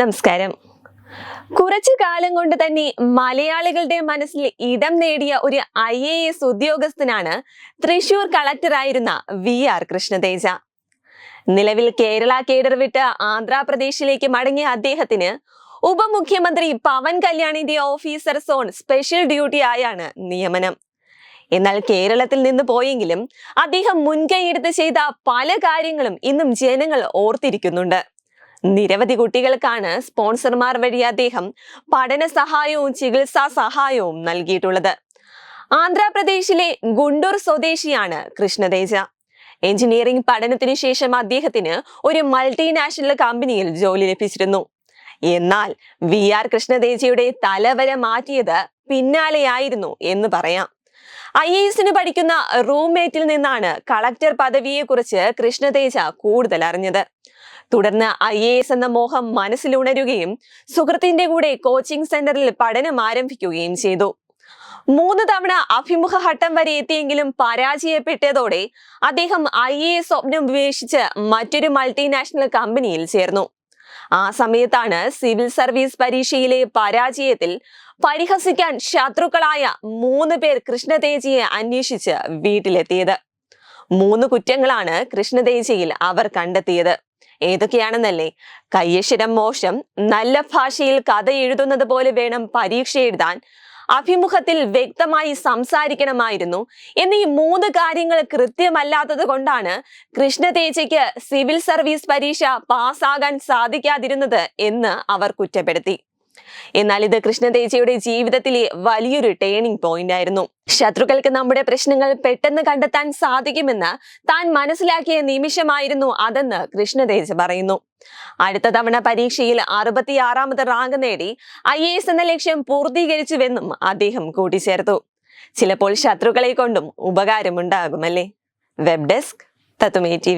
നമസ്കാരം. കുറച്ചു കാലം കൊണ്ട് തന്നെ മലയാളികളുടെ മനസ്സിൽ ഇടം നേടിയ ഒരു ഐ എ എസ് ഉദ്യോഗസ്ഥനാണ് തൃശൂർ കളക്ടറായിരുന്ന വി ആർ കൃഷ്ണതേജ. നിലവിൽ കേരള കേഡർ വിട്ട് ആന്ധ്രാപ്രദേശിലേക്ക് മടങ്ങിയ അദ്ദേഹത്തിന് ഉപമുഖ്യമന്ത്രി പവൻ കല്യാണിന്റെ ഓഫീസർ സോൺ സ്പെഷ്യൽ ഡ്യൂട്ടി ആയാണ് നിയമനം. എന്നാൽ കേരളത്തിൽ നിന്ന് പോയെങ്കിലും അദ്ദേഹം മുൻകൈയെടുത്ത് ചെയ്ത പല കാര്യങ്ങളും ഇന്നും ജനങ്ങൾ ഓർത്തിരിക്കുന്നുണ്ട്. നിരവധി കുട്ടികൾക്കാണ് സ്പോൺസർമാർ വഴി അദ്ദേഹം പഠന സഹായവും ചികിത്സാ സഹായവും നൽകിയിട്ടുള്ളത്. ആന്ധ്രാപ്രദേശിലെ ഗുണ്ടൂർ സ്വദേശിയാണ് കൃഷ്ണതേജ. എഞ്ചിനീയറിംഗ് പഠനത്തിനു ശേഷം അദ്ദേഹത്തിന് ഒരു മൾട്ടിനാഷണൽ കമ്പനിയിൽ ജോലി ലഭിച്ചിരുന്നു. എന്നാൽ വി ആർ കൃഷ്ണതേജയുടെ തലവര മാറ്റിയത് പിന്നാലെയായിരുന്നു എന്ന് പറയാം. ഐ എ എസിന് പഠിക്കുന്ന റൂംമേറ്റിൽ നിന്നാണ് കളക്ടർ പദവിയെക്കുറിച്ച് കൃഷ്ണതേജ കൂടുതൽ അറിഞ്ഞത്. തുടർന്ന് ഐ എ എസ് എന്ന മോഹം മനസ്സിലുണരുകയും സുഹൃത്തിന്റെ കൂടെ കോച്ചിംഗ് സെന്ററിൽ പഠനം ആരംഭിക്കുകയും ചെയ്തു. മൂന്ന് തവണ അഭിമുഖ ഘട്ടം വരെ എത്തിയെങ്കിലും പരാജയപ്പെട്ടതോടെ അദ്ദേഹം ഐ എ എസ് സ്വപ്നം ഉപേക്ഷിച്ച് മറ്റൊരു മൾട്ടിനാഷണൽ കമ്പനിയിൽ ചേർന്നു. ആ സമയത്താണ് സിവിൽ സർവീസ് പരീക്ഷയിലെ പരാജയത്തിൽ പരിഹസിക്കാൻ ശത്രുക്കളായ മൂന്ന് പേർ കൃഷ്ണതേജിയെ അന്വേഷിച്ച് വീട്ടിലെത്തിയത്. മൂന്ന് കുറ്റങ്ങളാണ് കൃഷ്ണതേജയിൽ അവർ കണ്ടെത്തിയത്. ഏതൊക്കെയാണെന്നല്ലേ? കയ്യശിരം മോശം നല്ല ഭാഷയിൽ കഥ എഴുതുന്നത് പോലെ വേണം പരീക്ഷ എഴുതാൻ അഭിമുഖത്തിൽ വ്യക്തമായി സംസാരിക്കണമായിരുന്നു. എന്നീ മൂന്ന് കാര്യങ്ങൾ കൃത്യമല്ലാത്തത് കൊണ്ടാണ് കൃഷ്ണതേജയ്ക്ക് സിവിൽ സർവീസ് പരീക്ഷ പാസ്സാകാൻ സാധിക്കാതിരുന്നത് എന്ന് അവർ കുറ്റപ്പെടുത്തി. എന്നാൽ ഇത് കൃഷ്ണതേജയുടെ ജീവിതത്തിലെ വലിയൊരു ടേണിംഗ് പോയിന്റ് ആയിരുന്നു. ശത്രുക്കൾക്ക് നമ്മുടെ പ്രശ്നങ്ങൾ പെട്ടെന്ന് കണ്ടെത്താൻ സാധിക്കുമെന്ന് താൻ മനസ്സിലാക്കിയ നിമിഷമായിരുന്നു അതെന്ന് കൃഷ്ണതേജ പറയുന്നു. അടുത്ത തവണ പരീക്ഷയിൽ അറുപത്തിയാറാമത് റാങ്ക് നേടി ഐ എ എസ് എന്ന ലക്ഷ്യം പൂർത്തീകരിച്ചുവെന്നും അദ്ദേഹം കൂട്ടിച്ചേർത്തു. ചിലപ്പോൾ ശത്രുക്കളെ കൊണ്ടും ഉപകാരമുണ്ടാകുമല്ലേ വെബ് ഡെസ്ക് തത്തുമേ ടി